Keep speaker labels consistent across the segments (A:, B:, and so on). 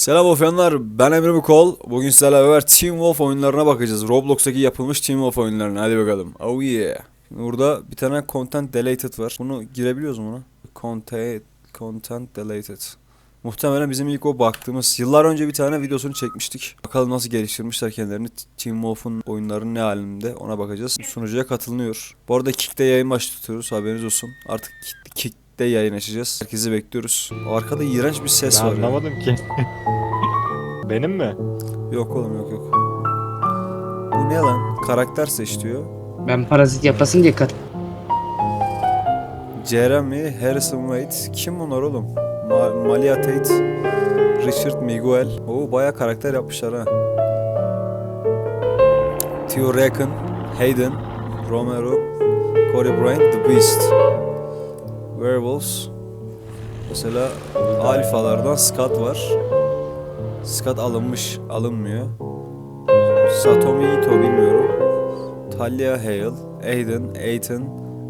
A: Selam ofyanlar, ben Emre Bukol. Bugün sizlerle beraber Team Wolf oyunlarına bakacağız. Roblox'taki yapılmış Team Wolf oyunlarına. Hadi bakalım. Oh yeah. Burada bir tane content deleted var. Bunu girebiliyoruz mu buna? Content, content deleted. Muhtemelen bizim ilk o baktığımız yıllar önce bir tane videosunu çekmiştik. Bakalım nasıl geliştirmişler kendilerini. Team Wolf'un oyunları ne halinde ona bakacağız. Sunucuya katılınıyor. Bu arada Kick'te yayın başlatıyoruz haberiniz olsun. Artık Kick- Kick'te yayın açacağız. Herkesi bekliyoruz. Arkada iğrenç bir ses
B: Ben
A: var.
B: anlamadım ki. Benim mi?
A: Yok oğlum yok yok. Bu ne lan? Karakter seç diyor.
C: Ben parazit yapasın diye kat.
A: Jeremy, Harrison Wade. Kim bunlar oğlum? Ma- Malia Tate, Richard Miguel. Oo baya karakter yapmışlar ha. Theo Raken, Hayden, Romero, Corey Bryant, The Beast. Werewolves. Mesela alfalardan Scott var. Scott alınmış, alınmıyor. Satomi Ito bilmiyorum. Talia Hale, Aiden, Ethan,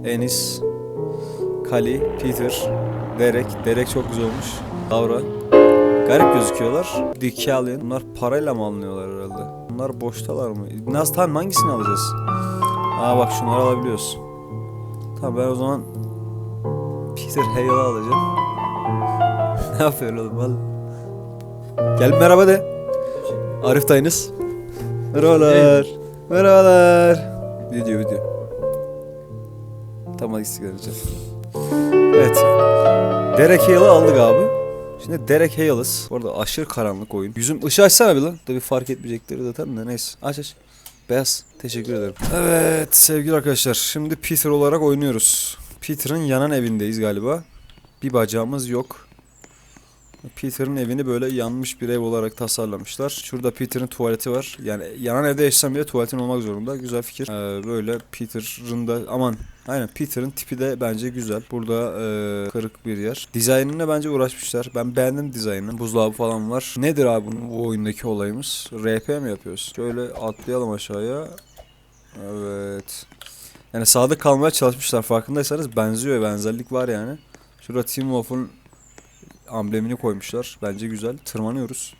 A: Enis, Kali, Peter, Derek. Derek çok güzel olmuş. Laura. Garip gözüküyorlar. Dick Callion. Bunlar parayla mı alınıyorlar herhalde? Bunlar boştalar mı? Nasıl tamam hangisini alacağız? Aa bak şunları alabiliyoruz. Tamam ben o zaman Peter Hale'ı alacağım. ne yapıyor oğlum al. Gel merhaba de. Arif dayınız. Merhabalar. Merhabalar. Video video. Tamam hadi sigara. Evet. Derek Hale'ı aldık abi. Şimdi Derek Hale'ız. Bu arada aşırı karanlık oyun. Yüzüm ışığı açsana bir lan. Tabii fark etmeyecekleri zaten de neyse. Aç aç. Beyaz. Teşekkür ederim. Evet sevgili arkadaşlar. Şimdi Peter olarak oynuyoruz. Peter'ın yanan evindeyiz galiba. Bir bacağımız yok. Peter'ın evini böyle yanmış bir ev olarak tasarlamışlar. Şurada Peter'ın tuvaleti var. Yani yanan evde yaşasam bile tuvaletin olmak zorunda. Güzel fikir. Ee, böyle Peter'ın da aman aynen Peter'ın tipi de bence güzel. Burada e, kırık bir yer. Dizaynına bence uğraşmışlar. Ben beğendim dizaynını. Buzdolabı falan var. Nedir abi bunun, bu oyundaki olayımız? RP mi yapıyoruz? Şöyle atlayalım aşağıya. Evet. Yani sadık kalmaya çalışmışlar. Farkındaysanız benziyor. Benzerlik var yani. Şurada Team Wolf'un amblemini koymuşlar. Bence güzel. Tırmanıyoruz.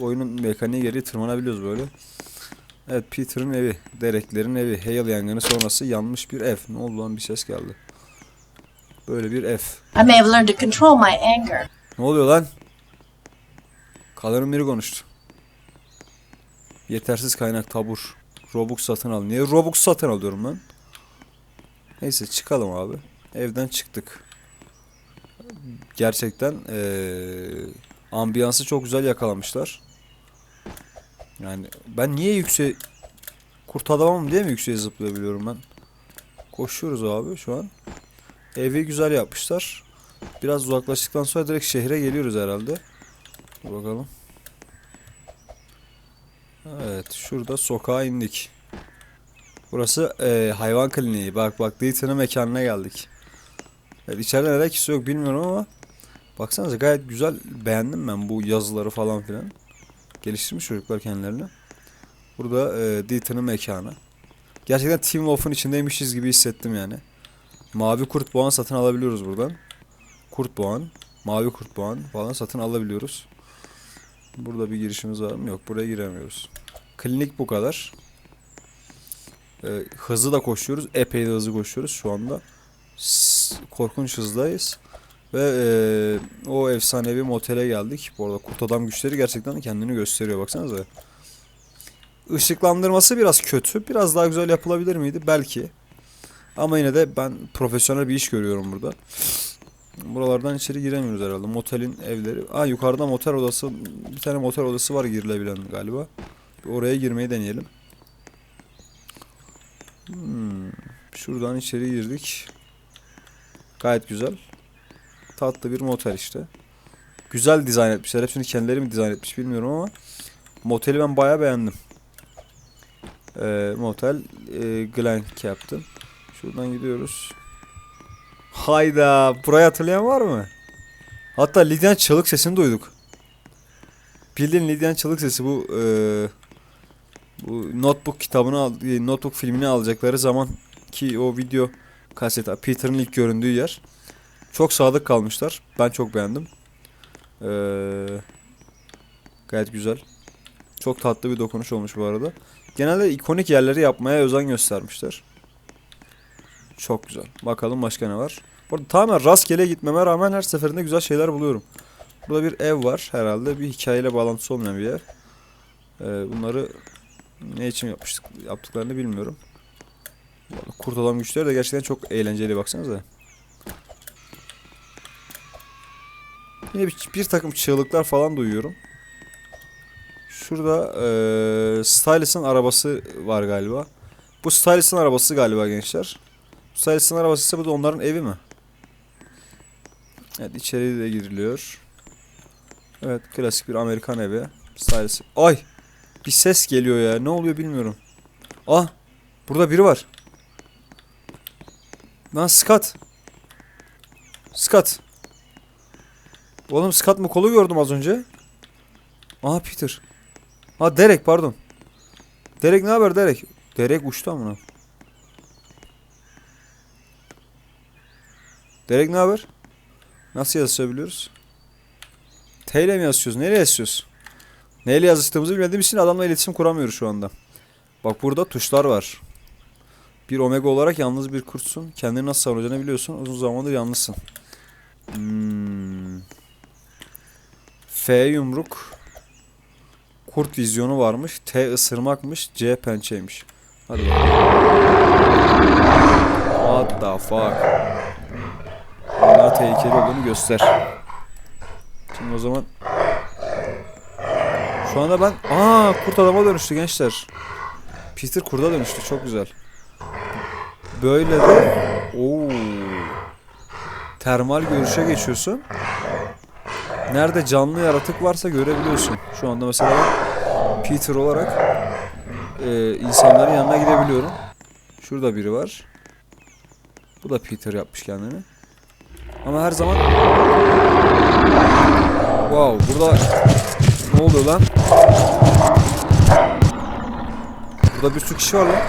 A: Oyunun mekaniği gereği tırmanabiliyoruz böyle. Evet Peter'ın evi. Dereklerin evi. Hale yangını sonrası yanmış bir ev. Ne oldu lan bir ses geldi. Böyle bir ev.
D: I may have learned to control my anger.
A: Ne oluyor lan? Kalorun biri konuştu. Yetersiz kaynak tabur. Robux satın al. Niye Robux satın alıyorum ben? Neyse çıkalım abi. Evden çıktık. Gerçekten eee ambiyansı çok güzel yakalamışlar. Yani ben niye yüksek kurt adamım diye mi yükseğe zıplayabiliyorum ben? Koşuyoruz abi şu an. Evi güzel yapmışlar. Biraz uzaklaştıktan sonra direkt şehre geliyoruz herhalde. Dur bakalım. Evet şurada sokağa indik. Burası eee, hayvan kliniği. Bak bak Dayton'ın mekanına geldik. Evet, içeride neden kimse yok bilmiyorum ama baksanıza gayet güzel beğendim ben bu yazıları falan filan. Geliştirmiş çocuklar kendilerini. Burada eee Dayton'ın mekanı. Gerçekten Team Wolf'un içindeymişiz gibi hissettim yani. Mavi kurt boğan satın alabiliyoruz buradan. Kurt boğan, mavi kurt boğan falan satın alabiliyoruz. Burada bir girişimiz var mı? Yok buraya giremiyoruz. Klinik bu kadar. Ee, hızlı da koşuyoruz. Epey de hızlı koşuyoruz şu anda. S- korkunç hızdayız. Ve ee, o efsanevi motele geldik. Bu arada kurt adam güçleri gerçekten kendini gösteriyor. Baksanıza. Işıklandırması biraz kötü. Biraz daha güzel yapılabilir miydi? Belki. Ama yine de ben profesyonel bir iş görüyorum burada. Buralardan içeri giremiyoruz herhalde. Motelin evleri. Aa yukarıda motel odası. Bir tane motel odası var girilebilen galiba. Oraya girmeyi deneyelim. Hmm, Şuradan içeri girdik. Gayet güzel. Tatlı bir motel işte. Güzel dizayn etmişler. Hepsini kendileri mi dizayn etmiş bilmiyorum ama moteli ben bayağı beğendim. Ee, motel e, Glen Captain. Şuradan gidiyoruz. Hayda. Burayı hatırlayan var mı? Hatta Lidyan çığlık sesini duyduk. Bildiğin Lidyan çığlık sesi bu eee, bu notebook kitabını al, e, notebook filmini alacakları zaman ki o video kaset Peter'ın ilk göründüğü yer. Çok sadık kalmışlar. Ben çok beğendim. Eee Gayet güzel. Çok tatlı bir dokunuş olmuş bu arada. Genelde ikonik yerleri yapmaya özen göstermişler. Çok güzel. Bakalım başka ne var. Bu arada tamamen rastgele gitmeme rağmen her seferinde güzel şeyler buluyorum. Burada bir ev var herhalde. Bir hikayeyle bağlantısı olmayan bir ev. Ee, bunları ne için yapmıştık, yaptıklarını bilmiyorum. Kurt adam güçleri de gerçekten çok eğlenceli baksanıza. Yine bir, bir takım çığlıklar falan duyuyorum. Şurada eee Stylus'ın arabası var galiba. Bu Stylus'ın arabası galiba gençler. Stylus'ın arabası ise bu da onların evi mi? Evet içeri de giriliyor. Evet klasik bir Amerikan evi. Stylus. Ay! Bir ses geliyor ya. Ne oluyor bilmiyorum. Ah! Burada biri var. Lan Scott. Scott. Oğlum Scott mı kolu gördüm az önce. Aha Peter. Ha Derek pardon. Derek ne haber Derek? Derek uçtu amına. Derek ne haber? Nasıl yazışabiliyoruz? T ile mi yazışıyoruz? Neyle yazışıyoruz? Neyle yazıştığımızı bilmediğim için adamla iletişim kuramıyoruz şu anda. Bak burada tuşlar var. Bir omega olarak yalnız bir kurtsun. Kendini nasıl savunacağını biliyorsun. Uzun zamandır yalnızsın. Hmm. F yumruk. Kurt vizyonu varmış. T ısırmakmış. C pençeymiş. Hadi bakalım. What the fuck? Bunlar tehlikeli olduğunu göster. Şimdi o zaman şu anda ben aa kurt adama dönüştü gençler. Peter kurda dönüştü. Çok güzel. Böyle de oo termal görüşe geçiyorsun. Nerede canlı yaratık varsa görebiliyorsun. Şu anda mesela Peter olarak e, insanların yanına gidebiliyorum. Şurada biri var. Bu da Peter yapmış kendini. Ama her zaman Wow burada ne oluyor lan? Burada bir sürü kişi var lan.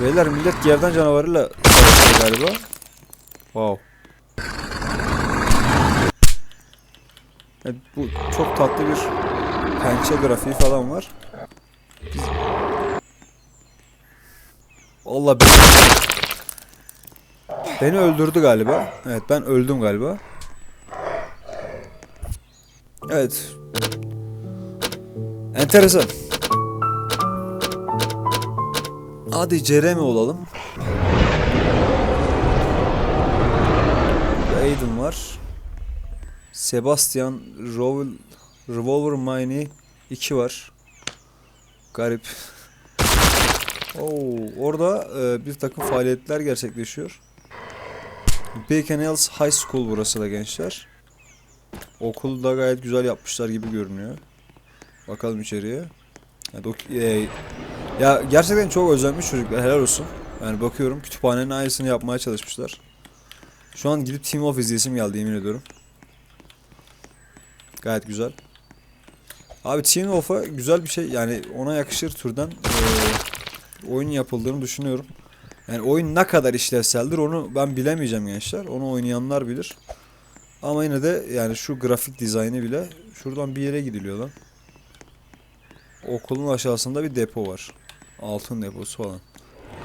A: Beyler millet gerdan canavarıyla galiba. Wow. Evet, bu çok tatlı bir pençe grafiği falan var. Biz... Vallahi beni öldürdü galiba. Evet ben öldüm galiba. Evet. Enteresan. Hadi Jeremy olalım. Aiden var. Sebastian Rowell Revolver Mini 2 var. Garip. Oo, orada e, bir takım faaliyetler gerçekleşiyor. Beacon Hills High School burası da gençler. Okulu da gayet güzel yapmışlar gibi görünüyor. Bakalım içeriye. Ya, e, ya gerçekten çok özenmiş çocuklar helal olsun. Yani bakıyorum kütüphanenin aynısını yapmaya çalışmışlar. Şu an gidip Team of izleyesim geldi yemin ediyorum. Gayet güzel. Abi Team Off'a güzel bir şey yani ona yakışır türden eee, oyun yapıldığını düşünüyorum. Yani oyun ne kadar işlevseldir onu ben bilemeyeceğim gençler. Onu oynayanlar bilir. Ama yine de yani şu grafik dizaynı bile şuradan bir yere gidiliyor lan. Okulun aşağısında bir depo var. Altın deposu falan.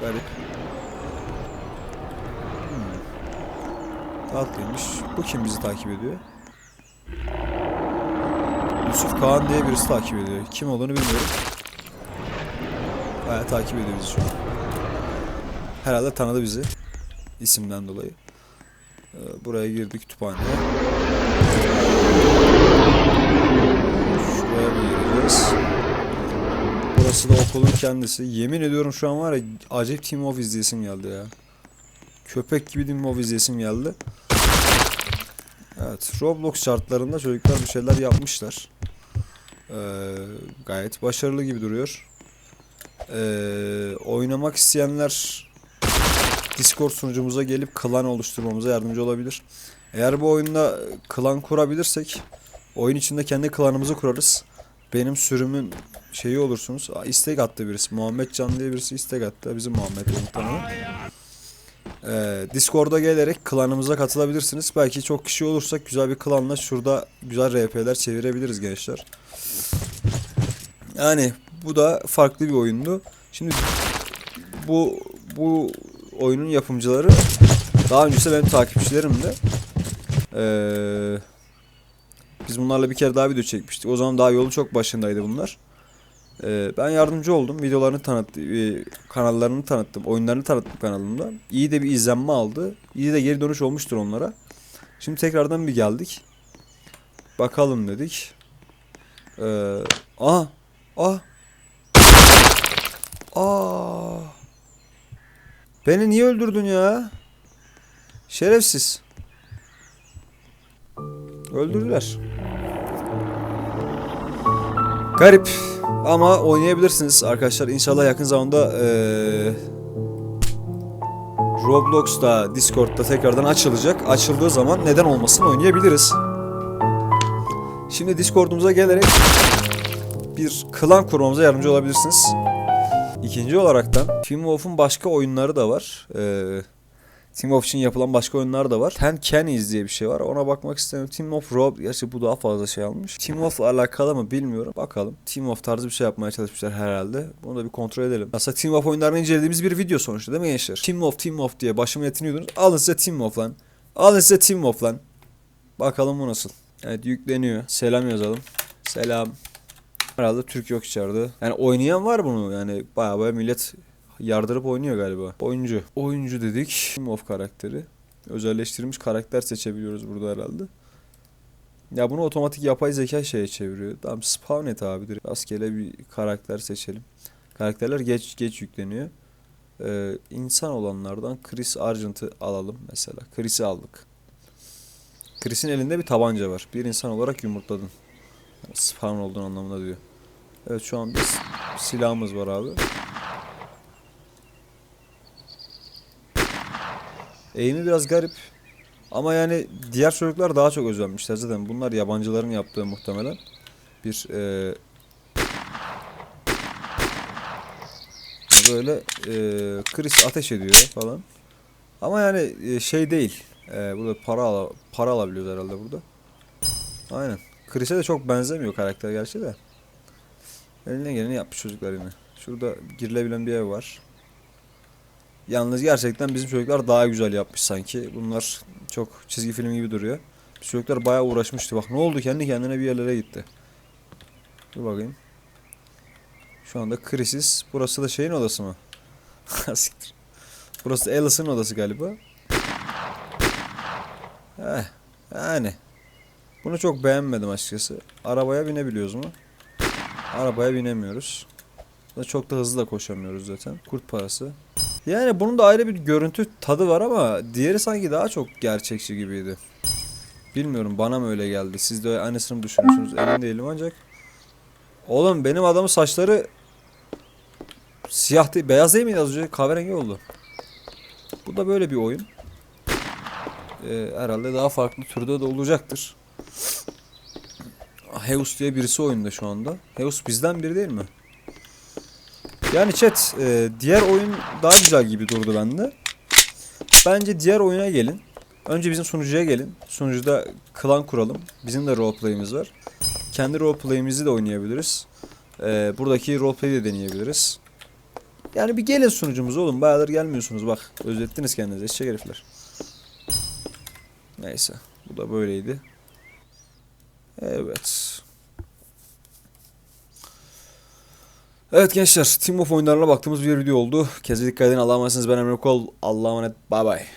A: Garip. Hmm. Tatlıymış. Bu kim bizi takip ediyor? Yusuf Kaan diye birisi takip ediyor. Kim olduğunu bilmiyorum. Bayağı takip ediyor bizi şu an. Herhalde tanıdı bizi. isimden dolayı. Buraya girdik kütüphaneye. Şuraya bir gireceğiz. Burası da okulun kendisi. Yemin ediyorum şu an var ya acayip Team of izleyesim geldi ya. Köpek gibi Team of izleyesim geldi. Evet, Roblox şartlarında çocuklar bir şeyler yapmışlar. Ee, gayet başarılı gibi duruyor. Ee, oynamak isteyenler Discord sunucumuza gelip klan oluşturmamıza yardımcı olabilir. Eğer bu oyunda klan kurabilirsek oyun içinde kendi klanımızı kurarız. Benim sürümün şeyi olursunuz. İstek attı birisi. Muhammed Can diye birisi istek attı. Bizim Muhammed muhtemelen. Ee, Discord'a gelerek klanımıza katılabilirsiniz. Belki çok kişi olursak güzel bir klanla şurada güzel RP'ler çevirebiliriz gençler. Yani bu da farklı bir oyundu. Şimdi bu bu oyunun yapımcıları daha öncesi benim takipçilerim de. Ee, biz bunlarla bir kere daha video çekmiştik. O zaman daha yolu çok başındaydı bunlar. Ee, ben yardımcı oldum. Videolarını tanıttım, kanallarını tanıttım, oyunlarını tanıttım kanalımda. İyi de bir izlenme aldı. İyi de geri dönüş olmuştur onlara. Şimdi tekrardan bir geldik. Bakalım dedik. Ee, ah, ah, ah. Beni niye öldürdün ya? Şerefsiz. Öldürdüler. Garip ama oynayabilirsiniz arkadaşlar. İnşallah yakın zamanda eee Roblox'ta, Discord'da tekrardan açılacak. Açıldığı zaman neden olmasın oynayabiliriz. Şimdi Discord'umuza gelerek bir klan kurmamıza yardımcı olabilirsiniz. İkinci olaraktan Team Wolf'un başka oyunları da var. Ee, Team Wolf için yapılan başka oyunlar da var. Ten Kenny's diye bir şey var. Ona bakmak istemiyorum. Team of Rob, gerçi bu daha fazla şey almış. Team Wolf'la alakalı mı bilmiyorum. Bakalım. Team Wolf tarzı bir şey yapmaya çalışmışlar herhalde. Bunu da bir kontrol edelim. Aslında Team Wolf oyunlarını incelediğimiz bir video sonuçta değil mi gençler? Team Wolf, Team Wolf diye başımı yetiniyordunuz. Alın size Team Wolf lan. Alın size Team Wolf lan. Bakalım bu nasıl. Evet yükleniyor. Selam yazalım. Selam. Herhalde Türk yok içeride. Yani oynayan var bunu. Yani bayağı bayağı millet yardırıp oynuyor galiba. Oyuncu. Oyuncu dedik. Of karakteri. Özelleştirilmiş karakter seçebiliyoruz burada herhalde. Ya bunu otomatik yapay zeka şeye çeviriyor. Tamam spawn et abi. Rastgele bir karakter seçelim. Karakterler geç geç yükleniyor. Ee, insan olanlardan Chris Argent'ı alalım mesela. Chris'i aldık. Chris'in elinde bir tabanca var. Bir insan olarak yumurtladın. Yani spawn olduğun anlamına diyor. Evet şu an bir silahımız var abi. Eğimi biraz garip. Ama yani diğer çocuklar daha çok özenmişler zaten. Bunlar yabancıların yaptığı muhtemelen. Bir eee böyle eee Chris ateş ediyor falan. Ama yani e, şey değil. Eee burada para ala, para alabiliyoruz herhalde burada. Aynen. Chris'e de çok benzemiyor karakter gerçi de. Eline geleni yapmış çocuklar yine. Şurada girilebilen bir ev var. Yalnız gerçekten bizim çocuklar daha güzel yapmış sanki. Bunlar çok çizgi film gibi duruyor. Biz çocuklar bayağı uğraşmıştı. Bak ne oldu kendi kendine bir yerlere gitti. Dur bakayım. Şu anda Chris'is. Burası da şeyin odası mı? Siktir. Burası Alice'ın odası galiba. Eh, yani. Bunu çok beğenmedim açıkçası. Arabaya binebiliyoruz mu? Arabaya binemiyoruz. Çok da hızlı da koşamıyoruz zaten. Kurt parası. Yani bunun da ayrı bir görüntü tadı var ama diğeri sanki daha çok gerçekçi gibiydi. Bilmiyorum bana mı öyle geldi. Siz de aynısını düşünüyorsunuz? Emin değilim ancak. Oğlum benim adamın saçları siyah değil, beyaz değil miydi az önce? Kahverengi oldu. Bu da böyle bir oyun. Ee, herhalde daha farklı türde de olacaktır. Heus diye birisi oyunda şu anda. Heus bizden biri değil mi? Yani chat e, diğer oyun daha güzel gibi durdu bende. Bence diğer oyuna gelin. Önce bizim sunucuya gelin. Sunucuda klan kuralım. Bizim de roleplay'imiz var. Kendi roleplay'imizi de oynayabiliriz. E, buradaki roleplay'i de deneyebiliriz. Yani bir gelin sunucumuza oğlum. Bayağıdır gelmiyorsunuz bak. Özlettiniz kendinizi eşek herifler. Neyse. Bu da böyleydi. Evet. Evet gençler Team of oyunlarına baktığımız bir video oldu. Keze dikkat edin. Allah'a emanetsiniz. Ben Emre Kol. Allah'a emanet. Bay bay.